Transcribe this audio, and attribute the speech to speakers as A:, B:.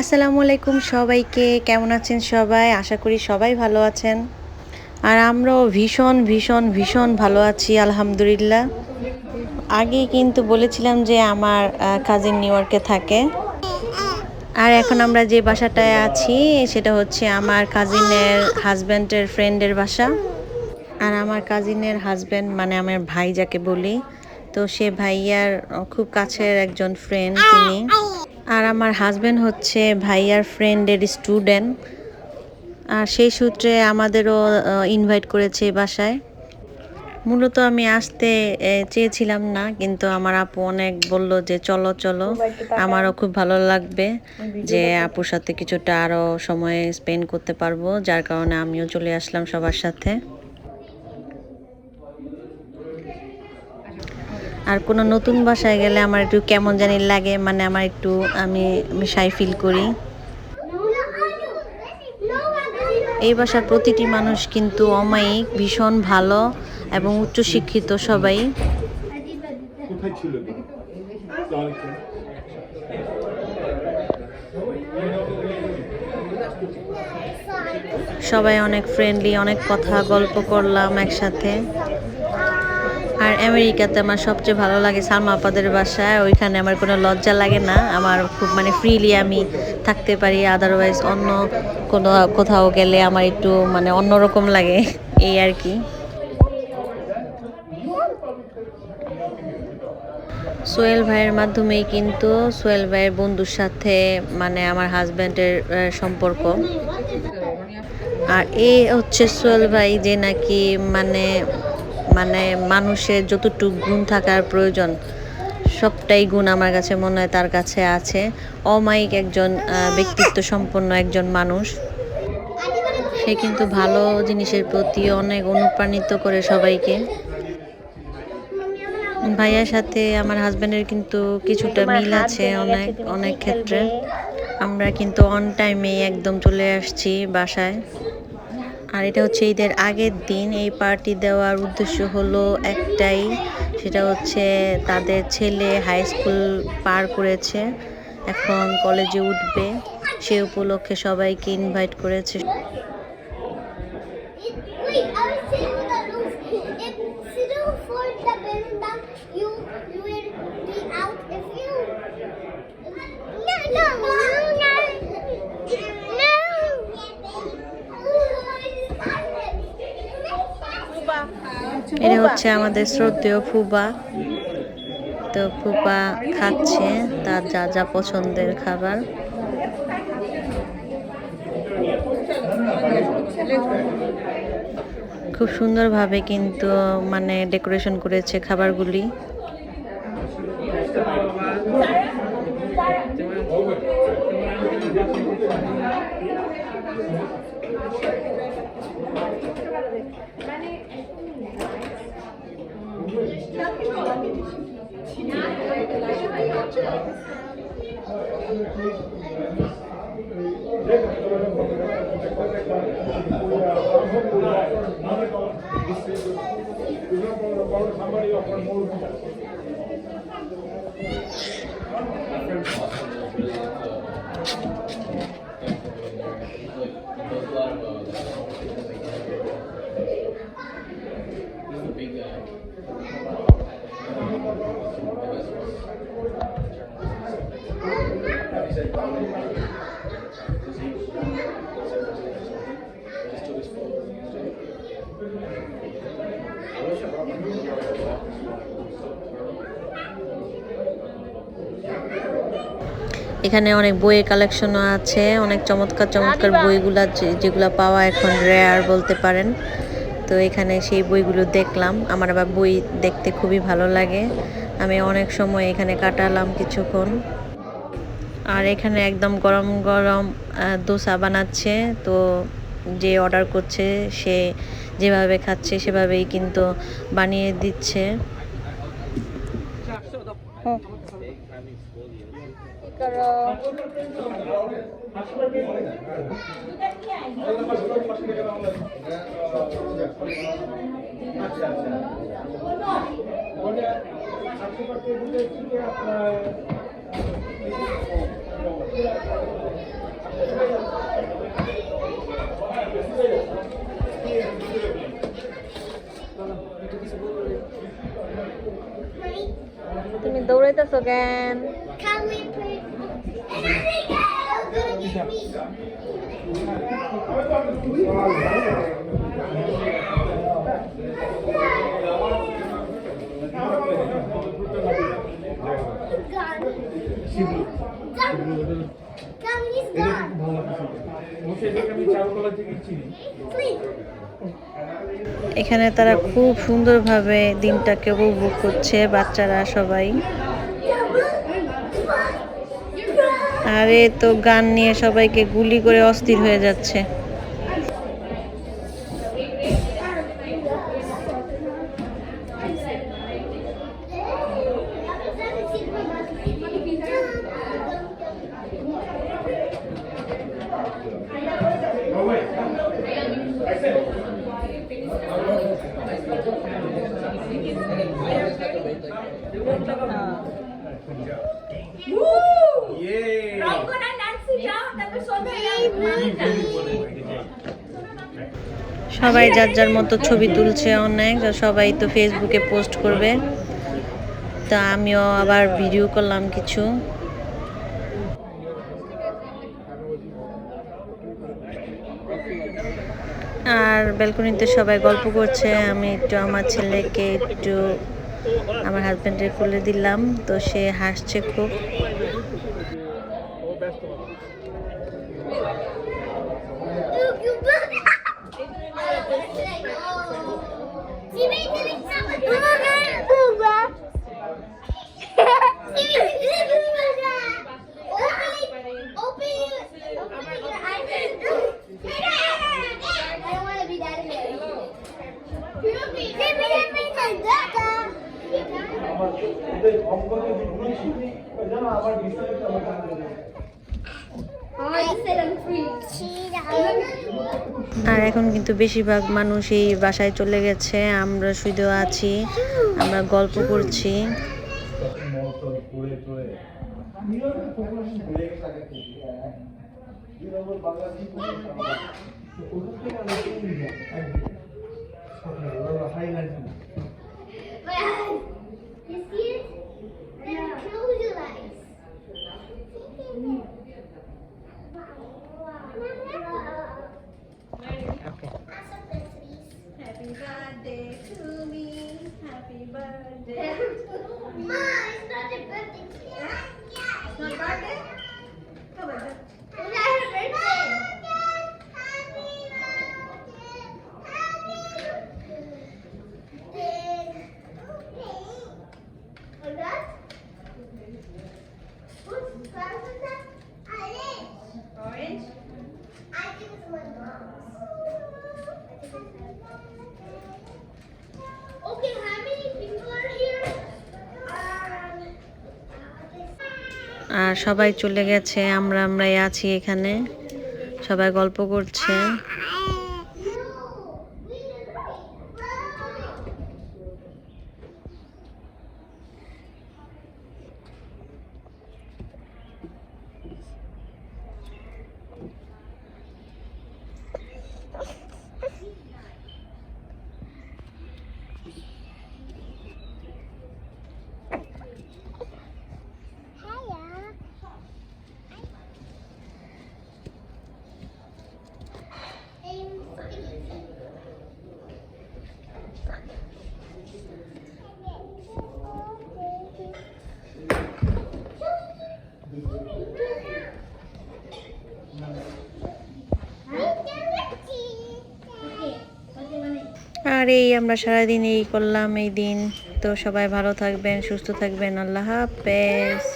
A: আসসালামু আলাইকুম সবাইকে। কেমন আছেন সবাই? আশা করি সবাই ভালো আছেন। আর আমরাও ভীষণ ভীষণ ভীষণ ভালো আছি, আলহামদুলিল্লাহ। আগে কিন্তু বলেছিলাম যে আমার কাজিন নিউ ইয়র্কে থাকে। আর এখন আমরা যে বাসাটায় আছি, সেটা হচ্ছে আমার কাজিনের হাজব্যান্ডের ফ্রেন্ডের বাসা। আর আমার কাজিনের হাজব্যান্ড মানে আমার ভাই যাকে বলি, তো সে ভাইয়ার, খুব কাছের একজন ফ্রেন্ড তিনি। আর আমার হাজব্যান্ড হচ্ছে ভাইয়ার ফ্রেন্ডের স্টুডেন্ট আর সেই সূত্রে আমাদেরও ইনভাইট করেছে বাসায়। মূলত আমি আসতে চেয়েছিলাম না, কিন্তু আমার আপু অনেক বলল যে, চলো চলো, আমারও খুব ভালো লাগবে যে আপুর সাথে কিছুটা আরও সময় স্পেন্ড করতে পারব। যার কারণে আমিও চলে আসলাম সবার সাথে। আর কোনো নতুন বাসায় গেলে আমার একটু কেমন জানি লাগে মানে আমার একটু আমি সাই ফিল করি। এই বাসার প্রতিটি মানুষ কিন্তু অমায়িক ভীষণ ভালো এবং উচ্চশিক্ষিত সবাই। সবাই অনেক ফ্রেন্ডলি অনেক কথা গল্প করলাম একসাথে। আর আমেরিকাতে আমার সবচেয়ে ভালো লাগে সালমা আপাদের বাসায়। ওইখানে আমার কোনো লজ্জা লাগে না। আমার খুব মানে ফ্রিলি আমি থাকতে পারি। আদারওয়াইজ অন্য কোনো কোথাও গেলে আমার একটু মানে অন্যরকম লাগে। এই আর কি। সোহেল ভাইয়ের মাধ্যমেই কিন্তু সোহেল ভাইয়ের বন্ধুর সাথে মানে আমার হাজব্যান্ডের সম্পর্ক। আর এই হচ্ছে সোহেল ভাই যে নাকি মানে মানে মানুষের যতটুকু গুণ থাকার প্রয়োজন সবটাই গুণ আমার কাছে মনে হয় তার কাছে আছে। অমায়িক একজন ব্যক্তিত্ব সম্পন্ন একজন মানুষ। সে কিন্তু ভালো জিনিসের প্রতি অনেক অনুপ্রাণিত করে সবাইকে। ভাইয়ার সাথে আমার হাজব্যান্ডের কিন্তু কিছুটা মিল আছে অনেক অনেক ক্ষেত্রে। আমরা কিন্তু অন টাইমে একদম চলে আসছি বাসায়। আর এটা হচ্ছে ঈদের আগের দিন। এই পার্টি দেওয়ার উদ্দেশ্য হলো একটাই সেটা হচ্ছে তাদের ছেলে হাই স্কুল পার করেছে। এখন কলেজে উঠবে। সে উপলক্ষে সবাইকে ইনভাইট করেছে।
B: Wait,
A: এটা হচ্ছে আমাদের শ্রদ্ধেয় ফুবা। তো ফুবা খাচ্ছে, তার যা যা পছন্দের খাবার। খুব সুন্দরভাবে কিন্তু মানে ডেকোরেশন করেছে খাবারগুলি।
C: Somebody of one more
A: এখানে অনেক বইয়ের কালেকশনও আছে অনেক চমৎকার চমৎকার বইগুলা যে- যেগুলা পাওয়া এখন রেয়ার বলতে পারেন। তো এখানে সেই বইগুলো দেখলাম আমার আবার বই দেখতে খুবই ভালো লাগে। আমি অনেক সময় এখানে কাটালাম কিছুক্ষণ। আর এখানে একদম গরম গরম দোসা বানাচ্ছে তো যে অর্ডার করছে সে যেভাবে খাচ্ছে সেভাবেই কিন্তু বানিয়ে দিচ্ছে।
C: আপনার
B: Please.
A: এখানে তারা খুব সুন্দরভাবে দিনটাকে উপভোগ করছে বাচ্চারা সবাই আরে তো গান নিয়ে সবাইকে গুলি করে অস্থির হয়ে যাচ্ছে।
D: তারপর সন্ধ্যা
A: সবাই যার যার মতো ছবি তুলছে অনেক সবাই তো ফেসবুকে পোস্ট করবে। তা আমিও আবার ভিডিও করলাম কিছু। আর ব্যালকনিতে সবাই গল্প করছে, আমি একটু আমার ছেলেকে একটু আমার হাজব্যান্ডের কোলে দিলাম, তো সে হাসছে খুব।
B: I'm
D: going to be pushing me,
B: but now I want to
D: be sure to come back
B: to the next. আর
D: এখন
B: কিন্তু বেশিরভাগ মানুষ এই বাসায় চলে গেছে। আমরা শুধু আছি, আমরা গল্প করছি।
A: আর সবাই চলে গেছে আমরা আমরাই আছি এখানে। সবাই গল্প করছে। আর এই আমরা সারাদিন এই করলাম, এই দিন। তো সবাই ভালো থাকবেন, সুস্থ থাকবেন। আল্লাহ হাফেজ।